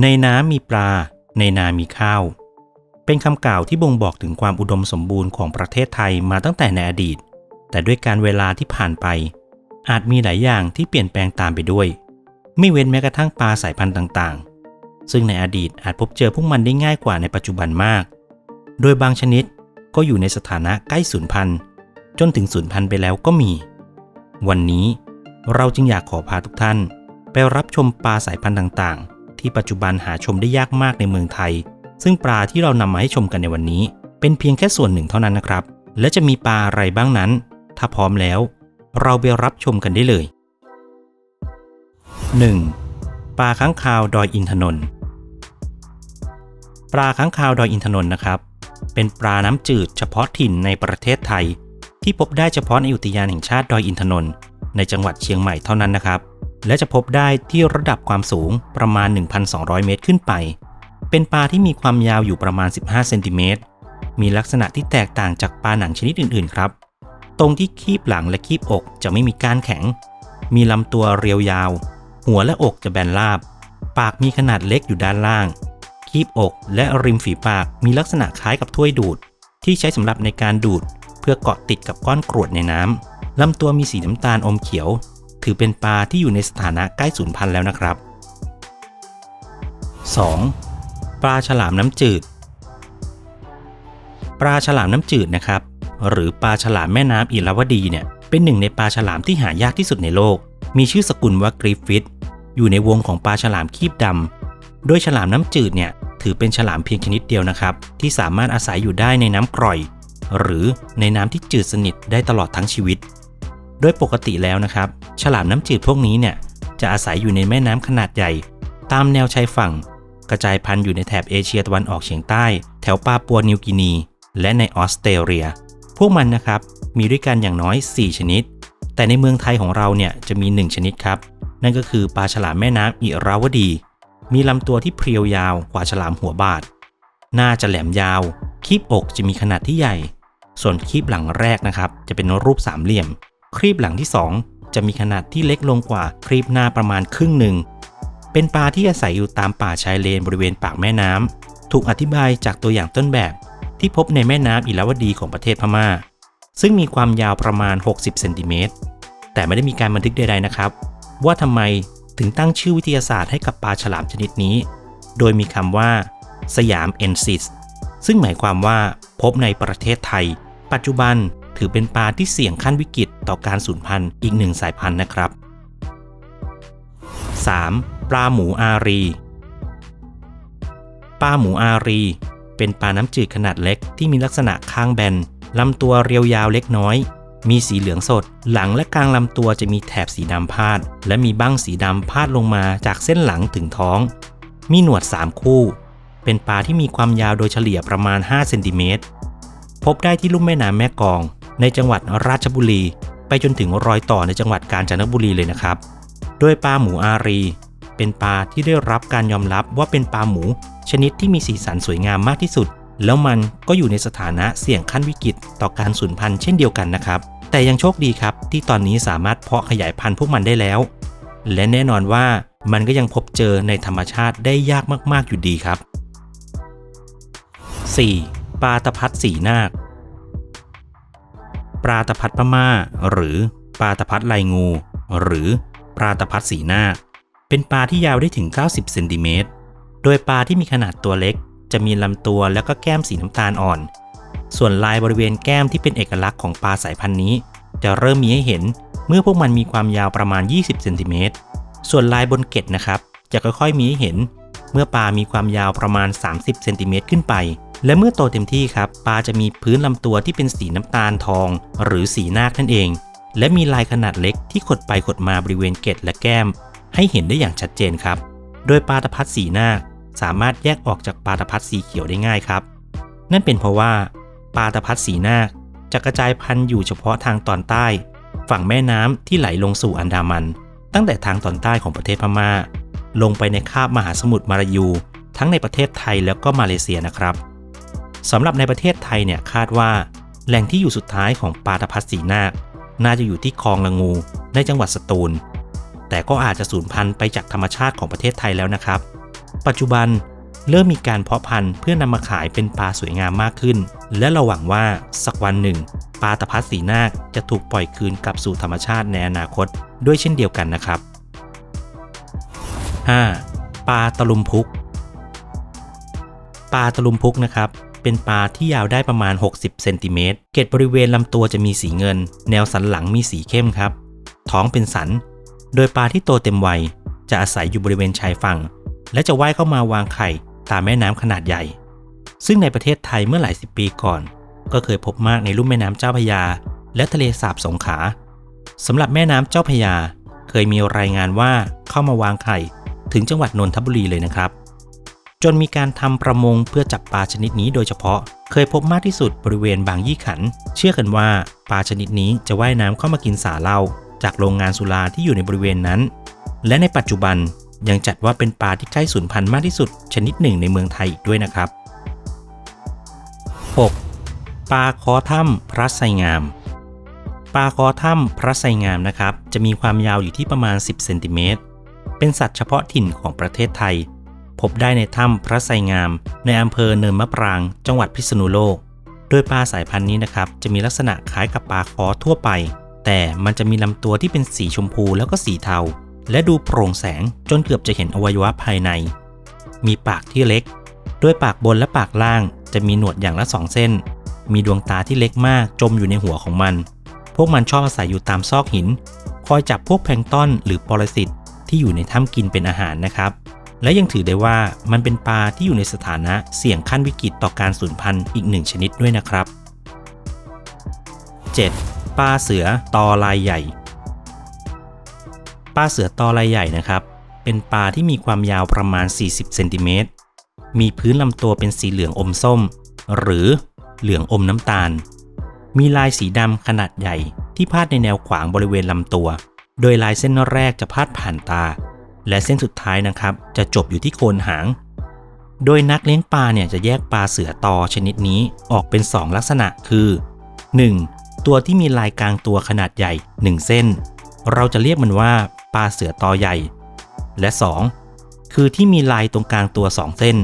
ในน้ำมีปลา ในนามีข้าว เป็นคำกล่าวที่บ่งบอกถึงความอุดมสมบูรณ์ของประเทศไทยมาตั้งแต่ในอดีต แต่ด้วยการเวลาที่ผ่านไป อาจมีหลายอย่างที่เปลี่ยนแปลงตามไปด้วย ไม่เว้นแม้กระทั่งปลาสายพันธุ์ต่างๆ ซึ่งในอดีตอาจพบเจอพวกมันได้ง่ายกว่าในปัจจุบันมาก โดยบางชนิดก็อยู่ในสถานะใกล้สูญพันธุ์จนถึงสูญพันธุ์ไปแล้วก็มี วันนี้เราจึงอยากขอพาทุกท่าน ไปรับชมปลาสายพันธุ์ต่างๆ ที่ปัจจุบันหาชมได้ยากมากในเมืองไทย ซึ่งปลาที่เรานำมาให้ชมกันในวันนี้ เป็นเพียงแค่ส่วนหนึ่งเท่านั้นนะครับ และจะมีปลาอะไรบ้างนั้น ถ้าพร้อมแล้ว เราไปรับชมกันได้เลย 1. ปลาค้างคาวดอยอินทนนท์ปลาค้างคาวดอยอินทนนท์นะครับ เป็นปลาน้ำจืดเฉพาะถิ่นในประเทศไทย ที่พบได้เฉพาะในอุทยานแห่งชาติดอยอินทนนท์ในจังหวัดเชียงใหม่เท่านั้นนะครับ และจะพบได้ที่ระดับความสูงประมาณ 1,200 เมตรขึ้นไป เป็นปลาที่มีความยาวอยู่ประมาณ 15 เซนติเมตร มีลักษณะที่แตกต่างจากปลาหนังชนิดอื่นๆ ครับ ตรงที่คีบหลังและคีบอกจะไม่มีก้านแข็ง มีลำตัวเรียวยาว หัวและอกจะแบนราบ ปากมีขนาดเล็กอยู่ด้านล่าง คีบอกและริมฝีปากมีลักษณะคล้ายกับถ้วยดูด ที่ใช้สำหรับในการดูด เพื่อเกาะติดกับก้อนกรวดในน้ำลำตัวมีสีน้ำตาลอมเขียว ถือเป็นปลาที่อยู่ในสถานะใกล้สูญพันธุ์แล้วนะครับ 2. ปลาฉลามน้ำจืด ปลาฉลามน้ำจืดนะครับ หรือปลาฉลามแม่น้ำอิราวดีเนี่ยเป็นหนึ่งในปลาฉลามที่หายากที่สุดในโลก มีชื่อสกุลว่ากรีฟฟิตอยู่ในวงของปลาฉลามคีบดำโดยฉลามน้ำจืดเนี่ยถือเป็นฉลามเพียงชนิดเดียวนะครับ ที่สามารถอาศัยอยู่ได้ในน้ำกร่อย หรือในน้ำที่จืดสนิทได้ตลอดทั้งชีวิต โดยปกติแล้วนะครับ ฉลามน้ำจืดพวกนี้เนี่ยจะอาศัยอยู่ในแม่น้ำขนาดใหญ่ ตามแนวชายฝั่ง กระจายพันธุ์อยู่ในแถบเอเชียตะวันออกเฉียงใต้ แถวปาปัวนิวกินี และในออสเตรเลีย พวกมันนะครับมีด้วยกันอย่างน้อย 4 ชนิด แต่ในเมืองไทยของเราเนี่ยจะมี 1 ชนิดครับ นั่นก็คือปลาฉลามแม่น้ำอิราวดี มีลำตัวที่เพรียวยาวกว่าฉลามหัวบาดหน้าจะแหลมยาว คีบอกจะมีขนาดที่ใหญ่ ส่วนคีบหลังแรกนะครับ จะเป็นรูปสามเหลี่ยม ครีบหลังที่ 2 จะมีขนาดที่เล็กลงกว่าครีบหน้าประมาณครึ่งหนึ่ง เป็นปลาที่อาศัยอยู่ตามป่าชายเลนบริเวณปากแม่น้ำถูกอธิบายจากตัวอย่างต้นแบบ ที่พบในแม่น้ำอิราวดีของประเทศพม่า ซึ่งมีความยาวประมาณ 60เซนติเมตร แต่ไม่ได้มีการบันทึกใดๆนะครับ ว่าทำไมถึงตั้งชื่อวิทยาศาสตร์ให้กับปลาฉลามชนิดนี้ โดยมีคำว่า สยามเอนซิสซึ่งหมายความว่าพบในประเทศไทย ปัจจุบัน ถือเป็นปลาที่เสี่ยงขั้นวิกฤตต่อการสูญพันธุ์อีกหนึ่งสายพันธุ์นะครับ 3. ปลาหมูอารี ปลาหมูอารี เป็นปลาน้ำจืดขนาดเล็กที่มีลักษณะข้างแบนลำตัวเรียวยาวเล็กน้อย มีสีเหลืองสด หลังและกลางลำตัวจะมีแถบสีดำพาด และมีบั้งสีดำพาดลงมาจากเส้นหลังถึงท้อง มีหนวด 3 คู่ เป็นปลาที่มีความยาวโดยเฉลี่ยประมาณ5เซนติเมตรพบได้ที่ลุ่มแม่น้ำแม่กอง ในจังหวัดราชบุรี ไปจนถึงรอยต่อในจังหวัดกาญจนบุรีเลยนะครับ โดยปลาหมูอารี เป็นปลาที่ได้รับการยอมรับว่าเป็นปลาหมู ชนิดที่มีสีสันสวยงามมากที่สุด แล้วมันก็อยู่ในสถานะเสี่ยงขั้นวิกฤตต่อการสูญพันธุ์เช่นเดียวกันนะครับ แต่ยังโชคดีครับที่ตอนนี้สามารถเพาะขยายพันธุ์พวกมันได้แล้ว และแน่นอนว่ามันก็ยังพบเจอในธรรมชาติได้ยากมาก ๆ อยู่ดีครับ 4. ปลาตะพัดสีนาค ปลาตะพัดพม่า หรือปลาตะพัดลายงู หรือปลาตะพัดสีนาคเป็นปลาที่ยาวได้ถึง 90 เซนติเมตร โดยปลาที่มีขนาดตัวเล็ก จะมีลำตัวแล้วก็แก้มสีน้ำตาลอ่อน ส่วนลายบริเวณแก้มที่เป็นเอกลักษณ์ของปลาสายพันธุ์นี้ จะเริ่มมีให้เห็นเมื่อพวกมันมีความยาวประมาณ 20 เซนติเมตร ส่วนลายบนเกล็ดนะครับ จะค่อยๆมีให้เห็น เมื่อปลามีความยาวประมาณ 30 เซนติเมตรขึ้นไป และเมื่อโตเต็มที่ครับปลาจะมีพื้นลำตัวที่เป็นสีน้ำตาลทอง หรือสีนาคนั่นเอง และมีลายขนาดเล็กที่ขดไปขดมาบริเวณเกล็ดและแก้ม ให้เห็นได้อย่างชัดเจนครับ โดยปลาตะพัดสีนาคสามารถแยกออกจากปลาตะพัดสีเขียวได้ง่ายครับ นั่นเป็นเพราะว่าปลาตะพัดสีนาคจะกระจายพันธุ์อยู่เฉพาะทางตอนใต้ ฝั่งแม่น้ำที่ไหลลงสู่อันดามัน ตั้งแต่ทางตอนใต้ของประเทศพม่า ลงไปในคาบมหาสมุทรมาลายู ทั้งในประเทศไทยแล้วก็มาเลเซียนะครับ สำหรับในประเทศไทยเนี่ยคาดว่า แหล่งที่อยู่สุดท้ายของปลาตะพัดสีนาคน่าจะอยู่ที่คลองละงูในจังหวัดสตูล แต่ก็อาจจะสูญพันธุ์ไปจากธรรมชาติของประเทศไทยแล้วนะครับ ปัจจุบันเริ่มมีการเพาะพันธุ์เพื่อนำมาขายเป็นปลาสวยงามมากขึ้น และเราหวังว่าสักวันหนึ่ง ปลาตะพัดสีนาคจะถูกปล่อยคืนกลับสู่ธรรมชาติในอนาคตด้วยเช่นเดียวกันนะครับ 5. ปลาตะลุมพุก ปลาตะลุมพุกนะครับ เป็นปลาที่ยาวได้ประมาณ 60 เซนติเมตร เกล็ดบริเวณลำตัวจะมีสีเงิน แนวสันหลังมีสีเข้มครับ ท้องเป็นสัน โดยปลาที่โตเต็มวัย จะอาศัยอยู่บริเวณชายฝั่ง และจะว่ายเข้ามาวางไข่ตามแม่น้ำขนาดใหญ่ ซึ่งในประเทศไทยเมื่อหลายสิบปีก่อน ก็เคยพบมากในลุ่มแม่น้ำเจ้าพยา และทะเลสาบสงขลาสำหรับแม่น้ำเจ้าพยา เคยมีรายงานว่าเข้ามาวางไข่ถึงจังหวัดนนทบุรีเลยนะครับ จนมีการทำประมงเพื่อจับปลาชนิดนี้โดยเฉพาะ เคยพบมากที่สุดบริเวณบางยี่ขัน เชื่อกันว่าปลาชนิดนี้จะว่ายน้ำเข้ามากินสาเหล้าจากโรงงานสุราที่อยู่ในบริเวณนั้น และในปัจจุบันยังจัดว่าเป็นปลาที่ใกล้สูญพันธุ์มากที่สุด ชนิดหนึ่งในเมืองไทยอีกด้วยนะครับ 6. ปลาคอถ้ำพระไสงาม ปลาคอถ้ำพระไสงามนะครับ จะมีความยาวอยู่ที่ประมาณ 10 เซนติเมตร เป็นสัตว์เฉพาะถิ่นของประเทศไทย พบได้ในถ้ำพระไสงาม ในอำเภอเนินมะปราง จังหวัดพิษณุโลก โดยปลาสายพันธุ์นี้นะครับจะมีลักษณะคล้ายกับปลาคอทั่วไป แต่มันจะมีลำตัวที่เป็นสีชมพูแล้วก็สีเทา และดูโปร่งแสงจนเกือบจะเห็นอวัยวะภายใน มีปากที่เล็กโดยปากบนและปากล่างจะมีหนวดอย่างละสองเส้น มีดวงตาที่เล็กมากจมอยู่ในหัวของมัน พวกมันชอบอาศัยอยู่ตามซอกหิน คอยจับพวกแพลงต้นหรือปรสิตที่อยู่ในถ้ำกินเป็นอาหารนะครับ และยังถือได้ว่ามันเป็นปลาที่อยู่ในสถานะเสี่ยงขั้นวิกฤตต่อการสูญพันธุ์อีกหนึ่งชนิดด้วยนะครับ 7. ปลาเสือตอลายใหญ่ ปลาเสือตอลายใหญ่นะครับ เป็นปลาที่มีความยาวประมาณ 40 เซนติเมตร มีพื้นลำตัวเป็นสีเหลืองอมส้ม หรือเหลืองอมน้ำตาล มีลายสีดำขนาดใหญ่ที่พาดในแนวขวางบริเวณลำตัว โดยลายเส้นแรกจะพาดผ่านตา และเส้นสุดท้ายนะครับ จะจบอยู่ที่โคนหาง โดยนักเลี้ยงปลาเนี่ยจะแยกปลาเสือตอชนิดนี้ออกเป็น 2 ลักษณะคือ 1. ตัวที่มีลายกลางตัวขนาดใหญ่ 1 เส้น เราจะเรียกมันว่าปลาเสือตอใหญ่ และ 2. คือที่มีลายตรงกลางตัว 2 เส้น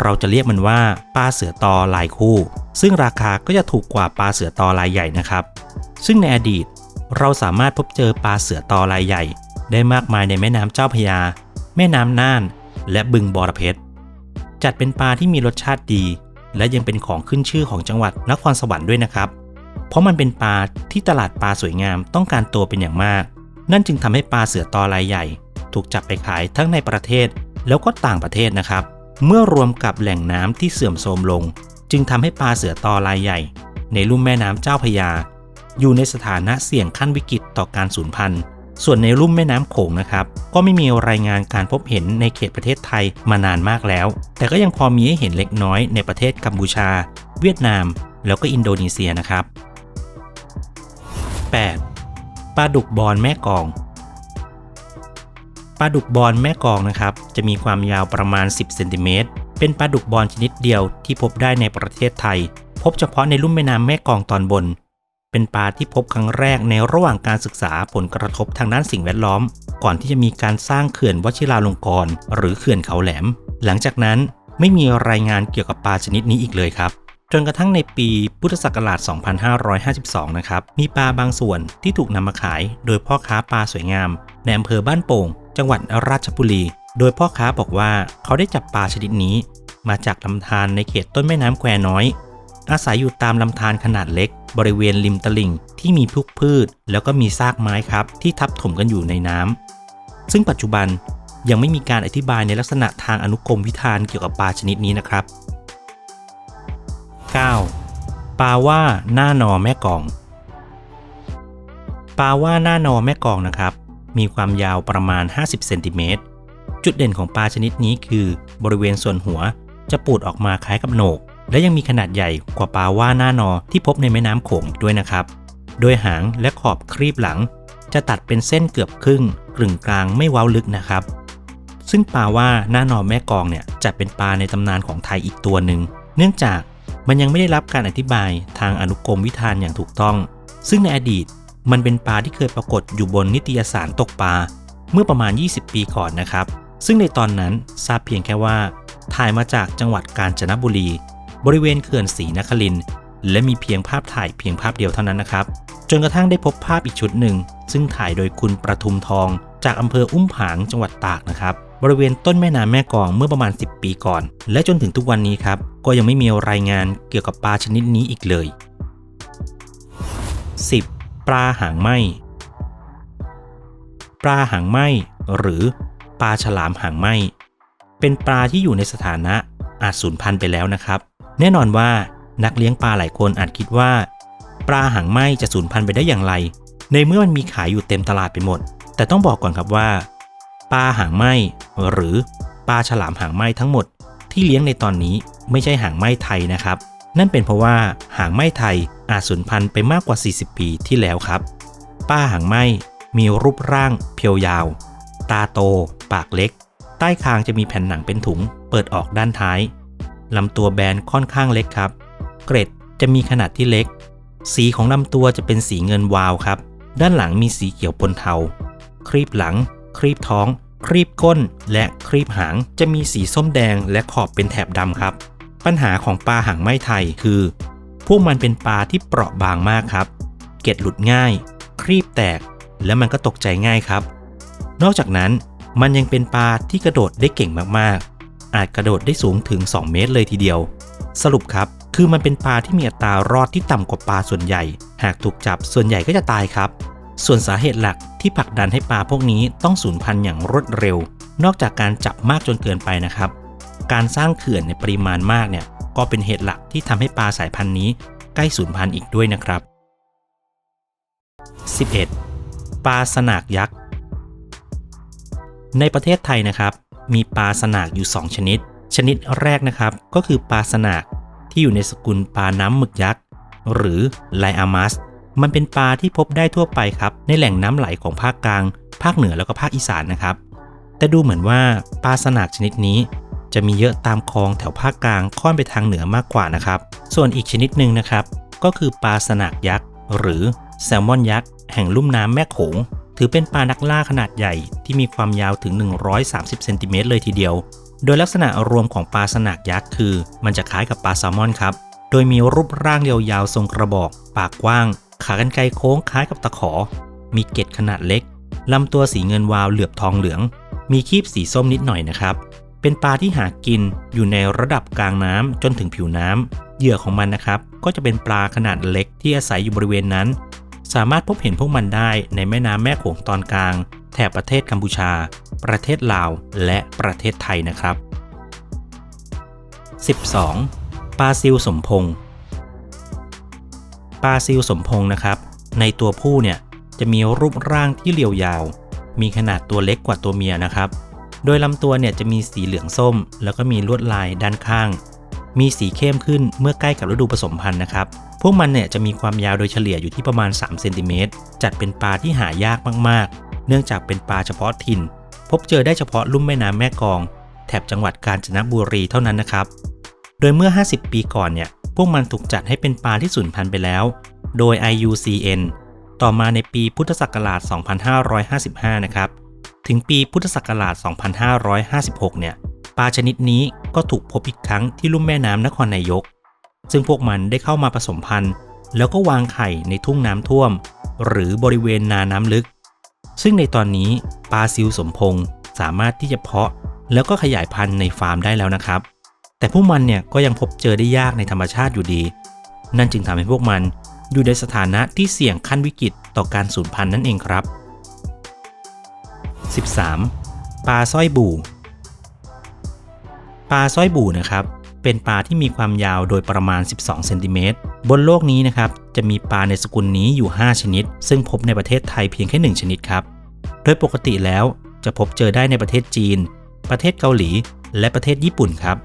เราจะเรียกมันว่าปลาเสือตอลายคู่ ซึ่งราคาก็จะถูกกว่าปลาเสือตอลายใหญ่นะครับ ซึ่งในอดีตเราสามารถพบเจอปลาเสือตอลายใหญ่ ได้มากมายในแม่น้ำเจ้าพยา แม่น้ำน่าน และบึงบอระเพ็ดจัดเป็นปลาที่มีรสชาติดี และยังเป็นของขึ้นชื่อของจังหวัดนครสวรรค์ด้วยนะครับ เพราะมันเป็นปลาที่ตลาดปลาสวยงามต้องการตัวเป็นอย่างมาก นั่นจึงทำให้ปลาเสือตอลายใหญ่ ถูกจับไปขายทั้งในประเทศแล้วก็ต่างประเทศนะครับ เมื่อรวมกับแหล่งน้ำที่เสื่อมโทรมลง จึงทำให้ปลาเสือตอลายใหญ่ ในลุ่มแม่น้ำเจ้าพยา อยู่ในสถานะเสี่ยงขั้นวิกฤตต่อการสูญพันธุ์ ส่วนในลุ่มแม่น้ำโขงนะครับ ก็ไม่มีรายงานการพบเห็นในเขตประเทศไทยมานานมากแล้ว แต่ก็ยังพอมีให้เห็นเล็กน้อยในประเทศกัมพูชา เวียดนาม แล้วก็อินโดนีเซียนะครับ 8. ปลาดุกบอลแม่กองปลาดุกบอลแม่กองนะครับ จะมีความยาวประมาณ 10เซนติเมตรเป็นปลาดุกบอลชนิดเดียวที่พบได้ในประเทศไทย พบเฉพาะในลุ่มแม่น้ำแม่กองตอนบน เป็นปลาที่พบครั้งแรกในระหว่างการศึกษาผลกระทบทางด้านสิ่งแวดล้อม ก่อนที่จะมีการสร้างเขื่อนวชิราลงกรณ์หรือเขื่อนเขาแหลม หลังจากนั้นไม่มีรายงานเกี่ยวกับปลาชนิดนี้อีกเลยครับ จนกระทั่งในปีพุทธศักราช 2552 นะครับ มีปลาบางส่วนที่ถูกนำมาขาย โดยพ่อค้าปลาสวยงามในอำเภอบ้านโป่ง จังหวัดราชบุรี โดยพ่อค้าบอกว่าเขาได้จับปลาชนิดนี้ มาจากลำธารในเขตต้นแม่น้ำแควน้อย อาศัยอยู่ตามลำธารขนาดเล็ก บริเวณริมตลิ่งที่มีพุกพืช แล้วก็มีซากไม้ครับ ที่ทับถมกันอยู่ในน้ำซึ่งปัจจุบันยังไม่มีการอธิบายในลักษณะทางอนุกรมวิธานเกี่ยวกับปลาชนิดนี้นะครับ 9. ปลาว่าหน้านอแม่กองปลาว่าหน้านอแม่กองนะครับ มีความยาวประมาณ 50เซนติเมตรจุดเด่นของปลาชนิดนี้คือ บริเวณส่วนหัวจะปูดออกมาคล้ายกับโหนก และยังมีขนาดใหญ่กว่าปลาว่าหน้านอที่พบในแม่น้ำโขงอีกด้วยนะครับ โดยหางและขอบครีบหลัง จะตัดเป็นเส้นเกือบครึ่งกลึงกลางไม่เว้าลึกนะครับ ซึ่งปลาว่าหน้านอแม่กองเนี่ยจะเป็นปลาในตำนานของไทยอีกตัวหนึ่ง เนื่องจากมันยังไม่ได้รับการอธิบายทางอนุกรมวิธานอย่างถูกต้อง ซึ่งในอดีตมันเป็นปลาที่เคยปรากฏอยู่บนนิตยสารตกปลาเมื่อประมาณ 20 ปีก่อนนะครับ ซึ่งในตอนนั้นทราบเพียงแค่ว่า ถ่ายมาจากจังหวัดกาญจนบุรี บริเวณเขื่อนศรีนครินและมีเพียงภาพถ่ายเพียงภาพเดียวเท่านั้นนะครับ จนกระทั่งได้พบภาพอีกชุดหนึ่ง ซึ่งถ่ายโดยคุณประทุมทอง จากอำเภออุ้มผางจังหวัดตากนะครับ บริเวณต้นแม่น้ำแม่กองเมื่อประมาณ 10 ปีก่อน และจนถึงทุกวันนี้ครับ ก็ยังไม่มีรายงานเกี่ยวกับปลาชนิดนี้อีกเลย 10. ปลาหางไหมปลาหางไหมหรือปลาฉลามหางไหมเป็นปลาที่อยู่ในสถานะ อาจสูญพันธุ์ไปแล้วนะครับ แน่นอนว่านักเลี้ยงปลาหลายคนอาจคิดว่า ปลาหางไหมจะสูญพันธุ์ไปได้อย่างไร ในเมื่อมันมีขายอยู่เต็มตลาดไปหมด แต่ต้องบอกก่อนครับว่า ปลาหางไหมหรือปลาฉลามหางไหมทั้งหมด ที่เลี้ยงในตอนนี้ไม่ใช่หางไหมไทยนะครับ นั่นเป็นเพราะว่าหางไหมไทยอาจสูญพันธุ์ไปมากกว่า 40 ปีที่แล้วครับปลาหางไหมมีรูปร่างเพียวยาว ตาโต ปากเล็ก ใต้คางจะมีแผ่นหนังเป็นถุง เปิดออกด้านท้ายลำตัวแบนค่อนข้างเล็กครับ เกร็ดจะมีขนาดที่เล็ก สีของลำตัวจะเป็นสีเงินวาวครับ ด้านหลังมีสีเขียวปนเทา ครีบหลัง ครีบท้อง ครีบก้น และครีบหางจะมีสีส้มแดงและขอบเป็นแถบดำครับ ปัญหาของปลาหางไหมไทยคือ พวกมันเป็นปลาที่เปราะบางมากครับ เกล็ดหลุดง่าย ครีบแตก และมันก็ตกใจง่ายครับ นอกจากนั้นมันยังเป็นปลาที่กระโดดได้เก่งมากๆ อาจกระโดดได้สูงถึง 2 เมตรเลยทีเดียว สรุปครับ คือมันเป็นปลาที่มีอัตรารอดที่ต่ำกว่าปลาส่วนใหญ่ หากถูกจับส่วนใหญ่ก็จะตายครับ ส่วนสาเหตุหลักที่ผลักดันให้ปลาพวกนี้ต้องสูญพันธุ์อย่างรวดเร็ว นอกจากการจับมากจนเกินไปนะครับ การสร้างเขื่อนในปริมาณมากเนี่ยก็เป็นเหตุหลักที่ทำให้ปลาสายพันธุ์นี้ ใกล้สูญพันธุ์อีกด้วยนะครับ 11. ปลาสนากยักษ์ในประเทศไทยนะครับ มีปลาสนากอยู่ 2 ชนิด ชนิดแรกนะครับก็คือปลาสนากที่อยู่ในสกุลปลาน้ำหมึกยักษ์หรือไลอามัส มันเป็นปลาที่พบได้ทั่วไปครับ ในแหล่งน้ำไหลของภาคกลาง ภาคเหนือแล้วก็ภาคอีสานนะครับ แต่ดูเหมือนว่าปลาสนากชนิดนี้ จะมีเยอะตามคลองแถวภาคกลางค่อนไปทางเหนือมากกว่านะครับ ส่วนอีกชนิดหนึ่งนะครับ ก็คือปลาสนากยักษ์หรือแซลมอนยักษ์แห่งลุ่มน้ำแม่โขงถือเป็นปลานักล่าขนาดใหญ่ที่มีความยาวถึง 130 เซนติเมตรเลยทีเดียว โดยลักษณะรวมของปลาสนากยักษ์คือ มันจะคล้ายกับปลาแซลมอนครับ โดยมีรูปร่างยาวๆทรงกระบอก ปากกว้าง ขากรรไกรโค้งคล้ายกับตะขอ มีเกล็ดขนาดเล็ก ลำตัวสีเงินวาวเหลือบทองเหลือง มีคีบสีส้มนิดหน่อยนะครับ เป็นปลาที่หากินอยู่ในระดับกลางน้ำจนถึงผิวน้ำเหยื่อของมันนะครับ ก็จะเป็นปลาขนาดเล็กที่อาศัยอยู่บริเวณนั้น สามารถพบเห็นพวกมันได้ในแม่น้ำแม่โขงตอนกลาง แถบประเทศกัมพูชา ประเทศลาว และประเทศไทยนะครับ 12. ปลาซิลสมพงปลาซิลสมพงนะครับ ในตัวผู้เนี่ยจะมีรูปร่างที่เรียวยาว มีขนาดตัวเล็กกว่าตัวเมียนะครับ โดยลำตัวเนี่ยจะมีสีเหลืองส้ม แล้วก็มีลวดลายด้านข้าง มีสีเข้มขึ้นเมื่อใกล้กับฤดูผสมพันธุ์นะครับ พวกมันเนี่ยจะมีความยาวโดยเฉลี่ยอยู่ที่ประมาณ3เซนติเมตรจัดเป็นปลาที่หายากมากๆ เนื่องจากเป็นปลาเฉพาะถิ่น พบเจอได้เฉพาะลุ่มแม่น้ำแม่กอง แถบจังหวัดกาญจนบุรีเท่านั้นนะครับ โดยเมื่อ 50 ปีก่อนเนี่ย พวกมันถูกจัดให้เป็นปลาที่สูญพันธุ์ไปแล้ว โดย IUCN ต่อมาในปีพุทธศักราช 2555 นะครับ ถึงปีพุทธศักราช 2556 เนี่ย ปลาชนิดนี้ก็ถูกพบอีกครั้งที่ลุ่มแม่น้ำนครนายก ซึ่งพวกมันได้เข้ามาผสมพันธุ์ แล้วก็วางไข่ในทุ่งน้ำท่วม หรือบริเวณนาน้ำลึก ซึ่งในตอนนี้ปลาซิลสมพงษ์สามารถที่จะเพาะแล้วก็ขยายพันธุ์ในฟาร์มได้แล้วนะครับ แต่พวกมันเนี่ยก็ยังพบเจอได้ยากในธรรมชาติอยู่ดี นั่นจึงทำให้พวกมันอยู่ในสถานะที่เสี่ยงขั้นวิกฤตต่อการสูญพันธุ์นั่นเองครับ 13. ปลาสร้อยบู่ปลาสร้อยบู่นะครับ เป็นปลาที่มีความยาวโดยประมาณ 12 เซนติเมตร บนโลกนี้นะครับ จะมีปลาในสกุลนี้อยู่ 5 ชนิด ซึ่งพบในประเทศไทยเพียงแค่ 1 ชนิดครับ โดยปกติแล้วจะพบเจอได้ในประเทศจีน ประเทศเกาหลี และประเทศญี่ปุ่นครับ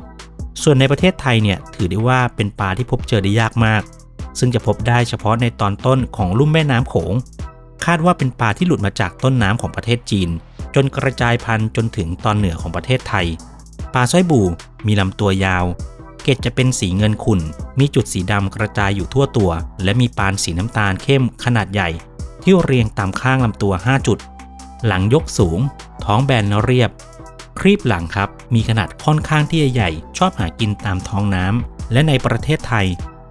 ส่วนในประเทศไทยเนี่ยถือได้ว่าเป็นปลาที่พบเจอได้ยากมาก ซึ่งจะพบได้เฉพาะในตอนต้นของลุ่มแม่น้ำโขง คาดว่าเป็นปลาที่หลุดมาจากต้นน้ำของประเทศจีน จนกระจายพันธุ์จนถึงตอนเหนือของประเทศไทย ปลาสร้อยบู่มีลำตัวยาว เกล็ดจะเป็นสีเงินขุ่น มีจุดสีดำกระจายอยู่ทั่วตัว และมีปานสีน้ำตาลเข้มขนาดใหญ่ ที่เรียงตามข้างลำตัว 5 จุด หลังยกสูง ท้องแบนเรียบ ครีบหลังครับ มีขนาดค่อนข้างที่จะใหญ่ ชอบหากินตามท้องน้ำและในประเทศไทย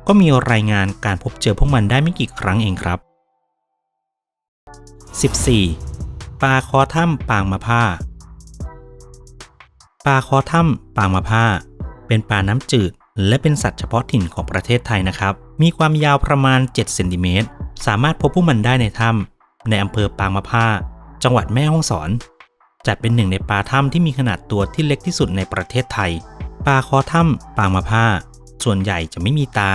ก็มีรายงานการพบเจอพวกมันได้ไม่กี่ครั้งเองครับ 14. ปลาคอถ้ำปางมะผ้า ปลาคอถ้ำปางมะผ้า เป็นปลาน้ำจืด และเป็นสัตว์เฉพาะถิ่นของประเทศไทยนะครับ มีความยาวประมาณ 7 เซนติเมตร สามารถพบพวกมันได้ในถ้ำในอำเภอปางมะผ้า จังหวัดแม่ฮ่องสอน จัดเป็นหนึ่งในปลาถ้ำที่มีขนาดตัวที่เล็กที่สุดในประเทศไทย ปลาคอถ้ำปางมะผ้า ส่วนใหญ่จะไม่มีตา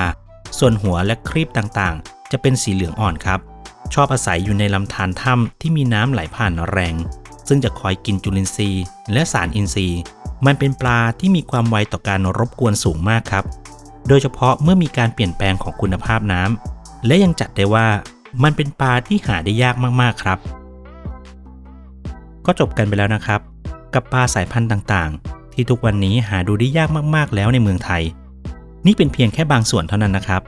ส่วนหัวและครีบต่างๆ จะเป็นสีเหลืองอ่อนครับ ชอบอาศัยอยู่ในลำธารถ้ำที่มีน้ำไหลผ่านแรงซึ่งจะคอยกินจุลินทรีย์และสารอินทรีย์ มันเป็นปลาที่มีความไวต่อการรบกวนสูงมากครับ โดยเฉพาะเมื่อมีการเปลี่ยนแปลงของคุณภาพน้ำ และยังจัดได้ว่ามันเป็นปลาที่หาได้ยากมากๆครับ ก็จบกันไปแล้วนะครับ กับปลาสายพันธุ์ต่างๆ ที่ทุกวันนี้หาดูได้ยากมากๆ แล้วในเมืองไทย นี่เป็นเพียงแค่บางส่วนเท่านั้นนะครับ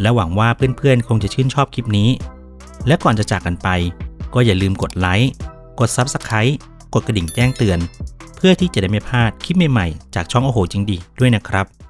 และหวังว่าเพื่อนๆ คงจะชื่นชอบคลิปนี้ และก่อนจะจากกันไป ก็อย่าลืมกดไลค์ กด Subscribe กดกระดิ่งแจ้งเตือน พื่อที่จะได้ไม่พลาดคลิปใหม่ๆ จากช่องโอโหจริงดีด้วยนะครับ